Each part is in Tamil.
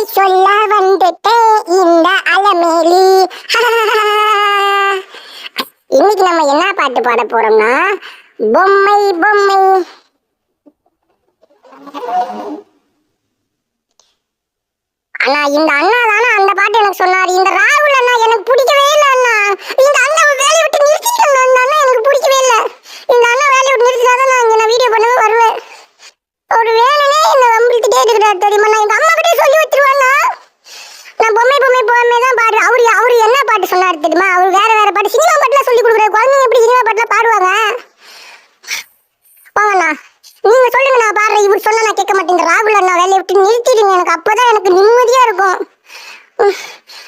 கதை சொல்ல வந்துட்டேன் இந்த அலமேலி. இன்னைக்கு நம்ம என்ன பாட்டு பாட போறோம்னா பொம்மை பொம்மை. ஆனா இந்த அண்ணா தானே அந்த பாட்டு எனக்கு சொன்னார். இந்த பாட்டுலாம் குழந்தைங்க எப்படி சினிமா பாட்டுலாம் பாடுவாங்க? போங்கண்ணா நீங்க சொல்லுங்க நான் பாடுறேன் இவர் சொன்னா நான் கேட்க மாட்டேங்க ராகுல் அண்ணா வேலையை விட்டு நிறுத்திடுங்க. எனக்கு அப்போதான் எனக்கு நிம்மதியா இருக்கும்.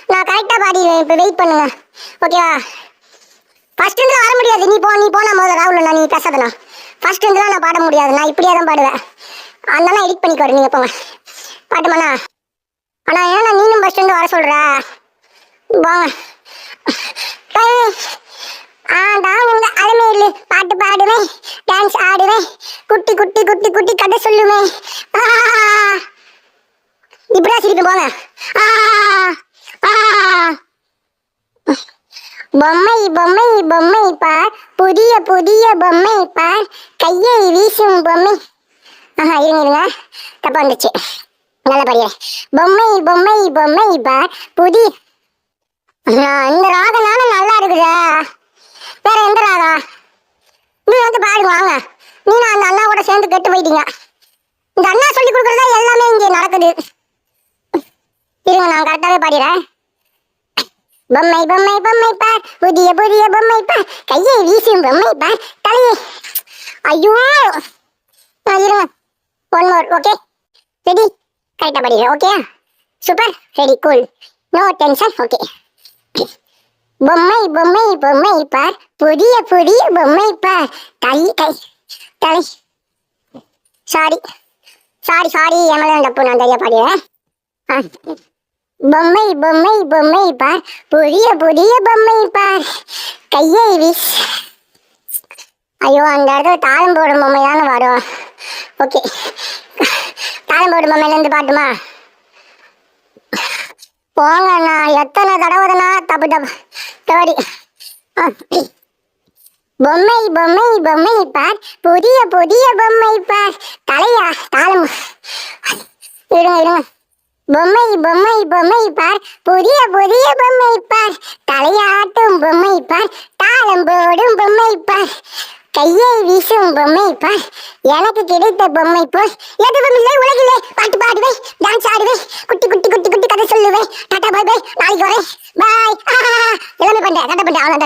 நான் கரெக்டா பாடிடுவேன். இப்ப வெயிட் பண்ணுங்க. ஓகேவா ஃபர்ஸ்ட் இருந்து வர முடியாது. நீ போ நீ போனா முதல்ல ராகுல் அண்ணா நீ பேசாதண்ணா. ஃபர்ஸ்ட் இருந்துலாம் நான் பாட முடியாது. நான் இப்படியே தான் பாடுவேன். அதனால எடிட் பண்ணிக்கோடு நீங்க போங்க. பாட்டுமாண்ணா. அண்ணா ஏன்னா நீனும் ஃபர்ஸ்ட் இருந்து வர சொல்ற? போங்க பை- ஆ நான் இந்த அலமையில் பாட்டு பாடுவேன் டான்ஸ் ஆடுவேன் குட்டி குட்டி குட்டி குட்டி கதை சொல்லுவேன். ஆ, இப்படிதான் சிரிப்பு போங்க. பொம்மை பொம்மை பொம்மை பார் புதிய புதிய பொம்மை பார் கையை வீசும் பொம்மை. ஆஹா இருங்க இருங்க. தப்பா வந்துச்சு. நல்லா படிக்கிறேன் பொம்மை பொம்மை பொம்மை பார் புதிய இந்த ராகனால நல்லா இருக்குதா வேற எந்த ராகா நீ வந்து பாடுங்க வாங்க நீ நான் வந்து கெட்டு போயிட்டீங்க. இந்த அண்ணா சொல்லி கொடுக்குறதா எல்லாமே இங்கே நடக்குது. இருங்க நான் கரெக்டாகவே பாடிடுறேன். பொம்மை பொம்மை பொம்மை பார் புதிய புதிய பொம்மை பார் கையை வீசும் பொம்மை பார் தலையை. ஐயோ! ஆ, இருங்க. ஒன் மோர் ஓகே ரெடி கரெக்டாக படிக்கிறேன் okay super ready cool no tension okay பொம்மை பொம்மை பொம்மை பார் புதிய புதிய பொம்மை பார் தலை கை தலை. சாரி. சாரி சாரி எமதான் தப்பு நான் சரியா பாடுவேன் ஆ. பொம்மை பொம்மை பொம்மை பார். புதிய புதிய பொம்மை பார். கையை வீஸ். ஐயோ அந்த இடத்துல தாளம் போடும் பொம்மை தானே வரும் ஓகே. தாளம் போடும் பொம்மையிலேருந்து பாட்டுமா? போங்கண்ணா எத்தனை தடவைதானா தப்பு தப்பு. தேடி. ஆ. பொம்மை பொம்மை பொம்மை பார். புதிய புதிய பொம்மை பார். தலையா தாளம். இருங்க இருங்க பொம்மை பொம்மை பொம்மை பார். புதிய புதிய பொம்மை பார். தலையாட்டும் பொம்மை பார். தாளம் போடும் பொம்மை பார். கையை வீசும் பொம்மை பார். எனக்கு கிடைத்த பொம்மை போல் எதுவும் இல்லை உலகிலே. பாட்டு பாடுவேன் டான்ஸ் ஆடுவேன். குட்டி குட்டி குட்டி குட்டி கதை சொல்லுவேன். Tata bye bye. நாளைக்கு வரேன். பாய். எல்லாமே பண்ணுறேன் கதை பண்ணுறேன் அவ்வளோ